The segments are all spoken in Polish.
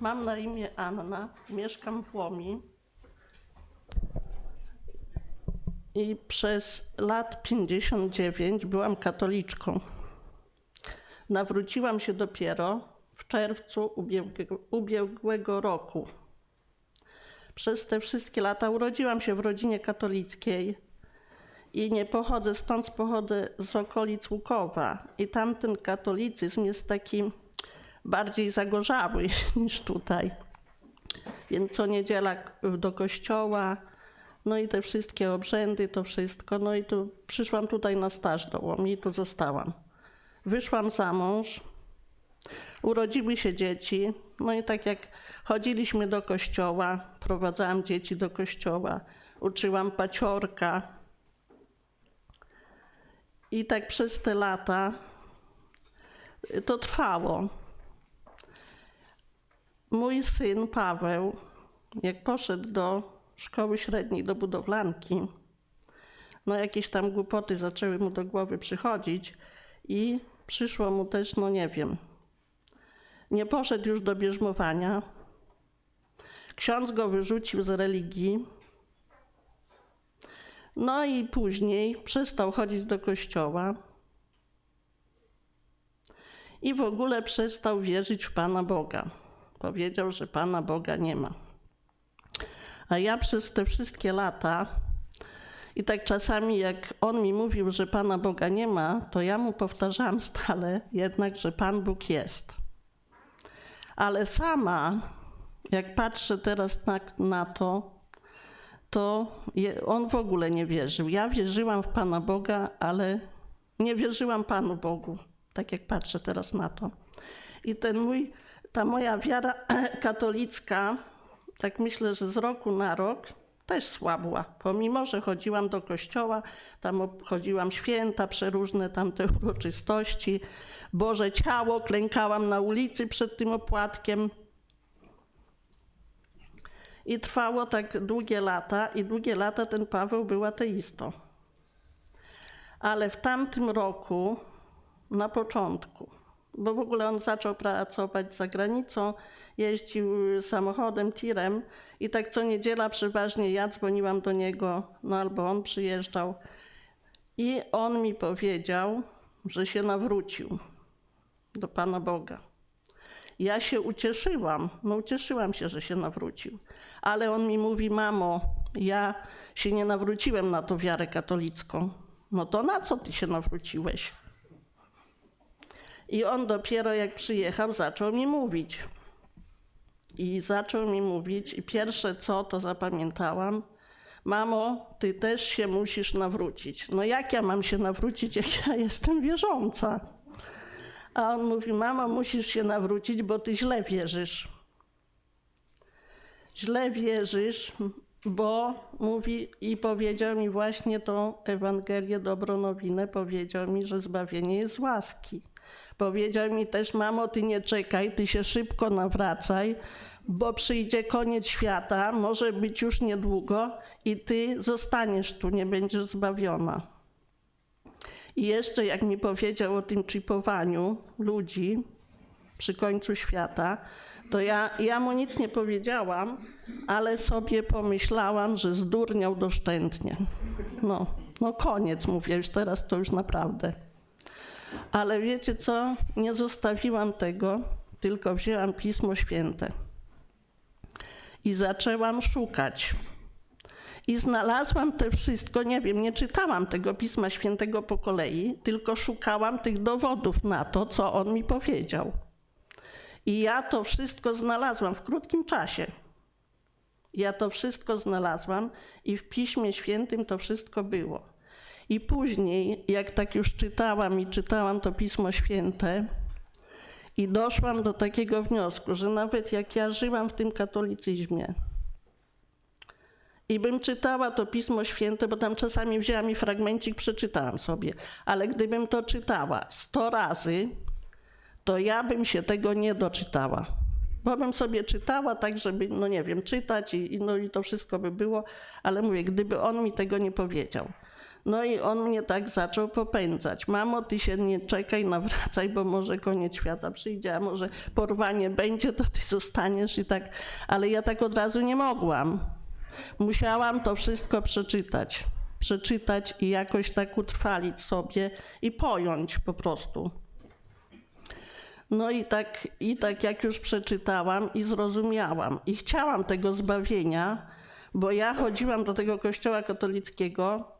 Mam na imię Anna, mieszkam w Łomi. I przez lat 59 byłam katoliczką. Nawróciłam się dopiero w czerwcu ubiegłego, roku. Przez te wszystkie lata urodziłam się w rodzinie katolickiej i nie pochodzę stąd, pochodzę z okolic Łukowa. I tamten katolicyzm jest taki bardziej zagorzały niż tutaj. Więc co niedziela do kościoła, no i te wszystkie obrzędy, to wszystko. No i tu przyszłam tutaj na staż do Łomi i tu zostałam. Wyszłam za mąż, urodziły się dzieci, no i tak jak chodziliśmy do kościoła, prowadzałam dzieci do kościoła, uczyłam paciorka. I tak przez te lata to trwało. Mój syn Paweł, jak poszedł do szkoły średniej, do budowlanki, no jakieś tam głupoty zaczęły mu do głowy przychodzić i przyszło mu też, no nie wiem, nie poszedł już do bierzmowania. Ksiądz go wyrzucił z religii. No i później przestał chodzić do kościoła i w ogóle przestał wierzyć w Pana Boga. Powiedział, że Pana Boga nie ma. A ja przez te wszystkie lata i tak czasami, jak on mi mówił, że Pana Boga nie ma, to ja mu powtarzałam stale jednak, że Pan Bóg jest. Ale sama, jak patrzę teraz na, na to, to je, on w ogóle nie wierzył. Ja wierzyłam w Pana Boga, ale nie wierzyłam Panu Bogu, tak jak patrzę teraz na to. I ten mój, ta moja wiara katolicka, tak myślę, że z roku na rok też słabła. Pomimo, że chodziłam do kościoła, tam obchodziłam święta, przeróżne tam te uroczystości, Boże ciało, klękałam na ulicy przed tym opłatkiem. I trwało tak długie lata, i długie lata ten Paweł był ateistą. Ale w tamtym roku, na początku, bo w ogóle on zaczął pracować za granicą, jeździł samochodem, tirem i tak co niedziela przeważnie ja dzwoniłam do niego, no albo on przyjeżdżał. I on mi powiedział, że się nawrócił do Pana Boga. Ja się ucieszyłam, no ucieszyłam się, że się nawrócił. Ale on mi mówi, mamo, ja się nie nawróciłem na tą wiarę katolicką. No to na co ty się nawróciłeś? I on dopiero jak przyjechał, zaczął mi mówić. I zaczął mi mówić, i pierwsze co to zapamiętałam, mamo, ty też się musisz nawrócić. No jak ja mam się nawrócić, jak ja jestem wierząca? A on mówi, mamo, musisz się nawrócić, bo ty źle wierzysz. Źle wierzysz, bo mówi i powiedział mi właśnie tą Ewangelię, dobrą nowinę, powiedział mi, że zbawienie jest łaski. Powiedział mi też, mamo, ty nie czekaj, ty się szybko nawracaj, bo przyjdzie koniec świata, może być już niedługo i ty zostaniesz tu, nie będziesz zbawiona. I jeszcze jak mi powiedział o tym chipowaniu ludzi przy końcu świata, to ja, ja mu nic nie powiedziałam, ale sobie pomyślałam, że zdurniał doszczętnie. No, no koniec, mówię, już teraz to już naprawdę. Ale wiecie co? Nie zostawiłam tego, tylko wzięłam Pismo Święte i zaczęłam szukać. I znalazłam te wszystko, nie wiem, nie czytałam tego Pisma Świętego po kolei, tylko szukałam tych dowodów na to, co on mi powiedział. I ja to wszystko znalazłam w krótkim czasie. Ja to wszystko znalazłam i w Piśmie Świętym to wszystko było. I później, jak tak już czytałam i czytałam to Pismo Święte, i doszłam do takiego wniosku, że nawet jak ja żyłam w tym katolicyzmie i bym czytała to Pismo Święte, bo tam czasami wzięłam i fragmencik, przeczytałam sobie, ale gdybym to czytała sto razy, to ja bym się tego nie doczytała. Bo bym sobie czytała tak, żeby, no nie wiem, czytać i, i, no i to wszystko by było, ale mówię, gdyby on mi tego nie powiedział, No i on mnie tak zaczął popędzać. Mamo, ty się nie czekaj, nawracaj, bo może koniec świata przyjdzie, a może porwanie będzie, to ty zostaniesz i tak. Ale ja tak od razu nie mogłam. Musiałam to wszystko przeczytać. Przeczytać i jakoś tak utrwalić sobie i pojąć po prostu. No i tak, i tak jak już przeczytałam i zrozumiałam i chciałam tego zbawienia, bo ja chodziłam do tego kościoła katolickiego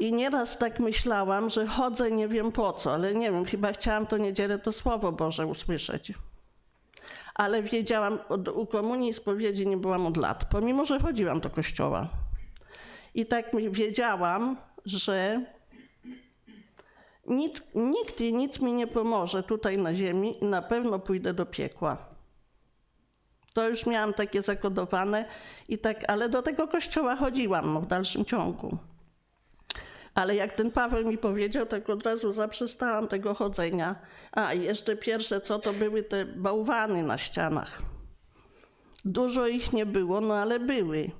i nieraz tak myślałam, że chodzę nie wiem po co, ale nie wiem, chyba chciałam to niedzielę to Słowo Boże usłyszeć. Ale wiedziałam, od, u komunii i spowiedzi nie byłam od lat, pomimo, że chodziłam do kościoła. I tak wiedziałam, że nic, nikt i nic mi nie pomoże tutaj na ziemi i na pewno pójdę do piekła. To już miałam takie zakodowane i tak, ale do tego kościoła chodziłam w dalszym ciągu. Ale jak ten Paweł mi powiedział, tak od razu zaprzestałam tego chodzenia. A i jeszcze pierwsze co, to były te bałwany na ścianach. Dużo ich nie było, no ale były.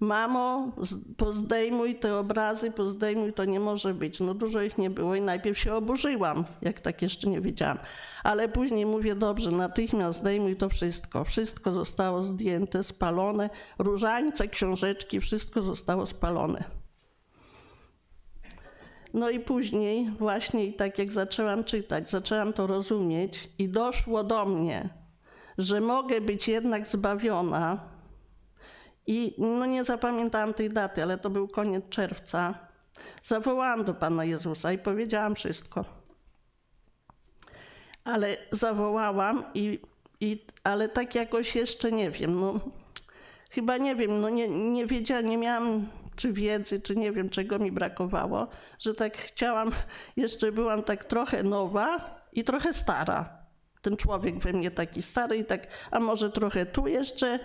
Mamo, pozdejmuj te obrazy, pozdejmuj, to nie może być. No dużo ich nie było i najpierw się oburzyłam, jak tak jeszcze nie wiedziałam. Ale później mówię, dobrze, natychmiast zdejmuj to wszystko. Wszystko zostało zdjęte, spalone. Różańce, książeczki, wszystko zostało spalone. No i później właśnie tak jak zaczęłam czytać, zaczęłam to rozumieć i doszło do mnie, że mogę być jednak zbawiona. I no nie zapamiętałam tej daty, ale to był koniec czerwca. Zawołałam do Pana Jezusa i powiedziałam wszystko. Ale zawołałam i, i ale tak jakoś jeszcze nie wiem, no chyba nie wiem, no nie, nie wiedziałam, nie miałam czy wiedzy, czy nie wiem, czego mi brakowało, że tak chciałam, jeszcze byłam tak trochę nowa i trochę stara. Ten człowiek we mnie taki stary i tak, a może trochę tu jeszcze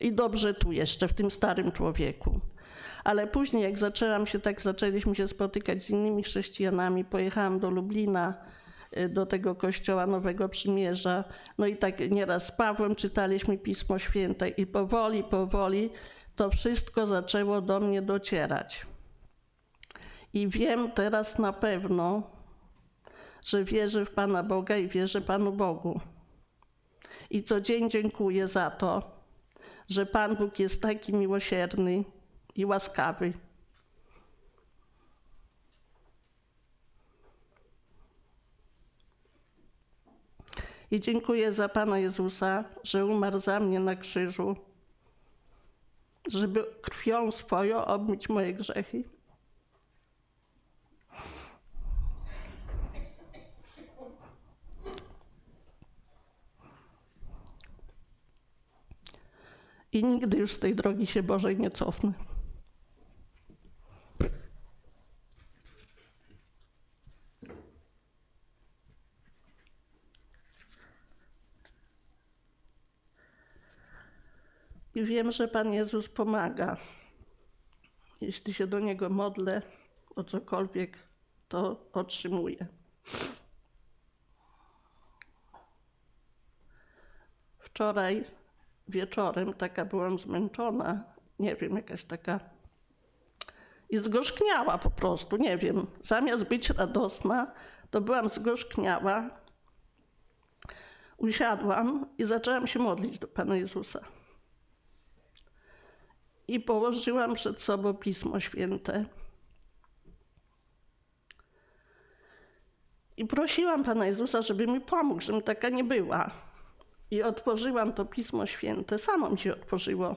i dobrze tu jeszcze, w tym starym człowieku. Ale później, jak zaczęłam się tak, zaczęliśmy się spotykać z innymi chrześcijanami, pojechałam do Lublina, y, do tego kościoła Nowego Przymierza. No i tak nieraz z Pawłem czytaliśmy Pismo Święte i powoli, powoli to wszystko zaczęło do mnie docierać. I wiem teraz na pewno, że wierzę w Pana Boga i wierzę Panu Bogu. I co dzień dziękuję za to, że Pan Bóg jest taki miłosierny i łaskawy. I dziękuję za Pana Jezusa, że umarł za mnie na krzyżu, żeby krwią swoją obmyć moje grzechy. I nigdy już z tej drogi się Bożej nie cofnę. I wiem, że Pan Jezus pomaga. Jeśli się do Niego modlę o cokolwiek, to otrzymuję. Wczoraj wieczorem taka byłam zmęczona, nie wiem, jakaś taka i zgorzkniała po prostu, nie wiem. Zamiast być radosna, to byłam zgorzkniała. Usiadłam i zaczęłam się modlić do Pana Jezusa. I położyłam przed sobą Pismo Święte. I prosiłam Pana Jezusa, żeby mi pomógł, żebym taka nie była. I otworzyłam to Pismo Święte, samo mi się otworzyło,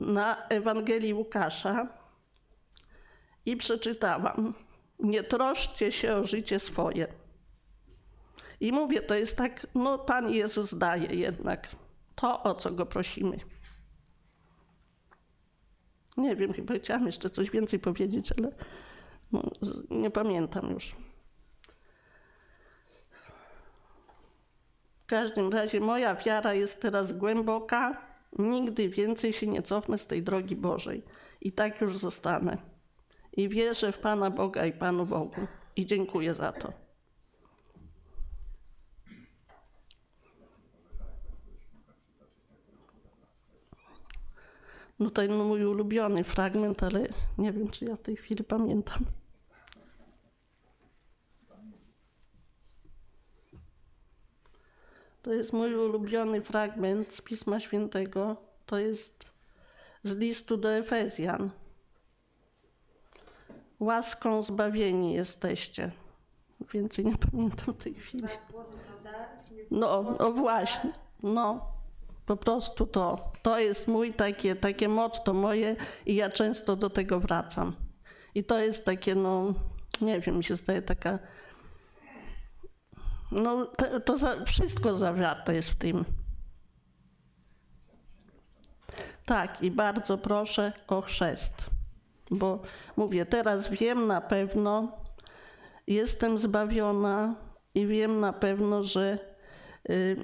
na Ewangelii Łukasza i przeczytałam: Nie troszczcie się o życie swoje. I mówię, to jest tak, no Pan Jezus daje jednak to, o co go prosimy. Nie wiem, chyba chciałam jeszcze coś więcej powiedzieć, ale no, nie pamiętam już. W każdym razie moja wiara jest teraz głęboka. Nigdy więcej się nie cofnę z tej drogi Bożej. I tak już zostanę. I wierzę w Pana Boga i Panu Bogu. I dziękuję za to. No to no, mój ulubiony fragment, ale nie wiem, czy ja w tej chwili pamiętam. To jest mój ulubiony fragment z Pisma Świętego. To jest z listu do Efezjan. Łaską zbawieni jesteście. Więcej nie pamiętam tej chwili. No, no właśnie, no. Po prostu to. To jest mój takie, takie motto moje i ja często do tego wracam. I to jest takie, no, nie wiem, mi się zdaje taka, no, to, to za, wszystko zawarte jest w tym. Tak, i bardzo proszę o chrzest. Bo mówię, teraz wiem na pewno, jestem zbawiona i wiem na pewno, że y, y,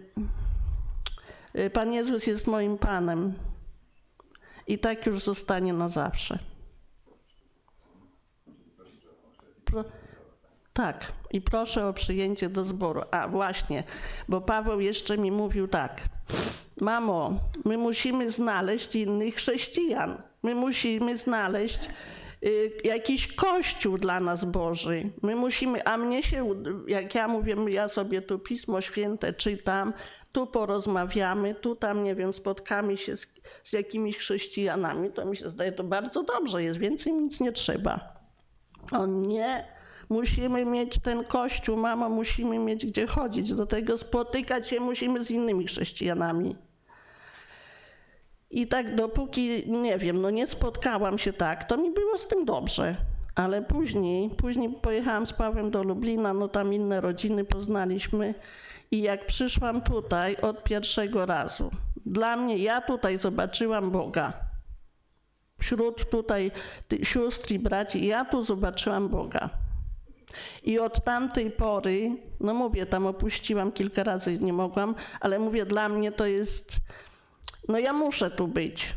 Pan Jezus jest moim Panem. I tak już zostanie na zawsze. Pro, tak, i proszę o przyjęcie do zboru. A właśnie, bo Paweł jeszcze mi mówił tak. Mamo, my musimy znaleźć innych chrześcijan. My musimy znaleźć y, jakiś kościół dla nas Boży. My musimy, a mnie się, jak ja mówię, ja sobie tu Pismo Święte czytam, tu porozmawiamy, tu tam, nie wiem, spotkamy się z, z jakimiś chrześcijanami, to mi się zdaje, to bardzo dobrze jest, więcej nic nie trzeba. O nie, musimy mieć ten kościół, mamo, musimy mieć gdzie chodzić. Do tego spotykać się musimy z innymi chrześcijanami. I tak dopóki, nie wiem, no nie spotkałam się tak, to mi było z tym dobrze. Ale później, później pojechałam z Pawłem do Lublina, no tam inne rodziny poznaliśmy. I jak przyszłam tutaj od pierwszego razu, dla mnie, ja tutaj zobaczyłam Boga wśród tutaj sióstr i braci, ja tu zobaczyłam Boga. I od tamtej pory, no mówię, tam opuściłam kilka razy, nie mogłam, ale mówię, dla mnie to jest, no ja muszę tu być.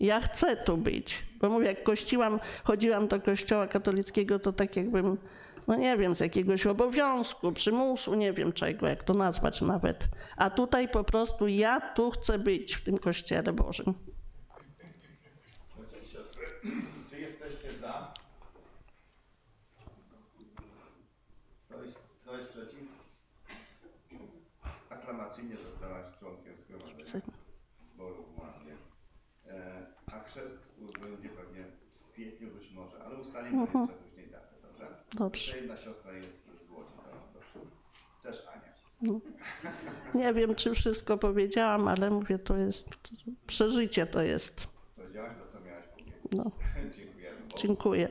Ja chcę tu być. Bo mówię, jak kościłam, chodziłam do kościoła katolickiego, to tak jakbym, no nie wiem, z jakiegoś obowiązku, przymusu, nie wiem czego, jak to nazwać nawet. A tutaj po prostu ja tu chcę być w tym kościele Bożym. Siostry, czy jesteście za? Ktoś, ktoś przeciw? Aklamacyjnie zostałaś członkiem zgromadzenia zboru w Ławie. E, a chrzest będzie pewnie kwietniu być może, ale ustalimy jeszcze później datę, dobrze? Dobrze. Jedna siostra jest z Łodzi, dobrze. Też Ania. Nie wiem, czy wszystko powiedziałam, ale mówię, to jest przeżycie to jest. Powiedziałaś to, co miałaś powiedzieć. No, Dziękujemy. dziękuję.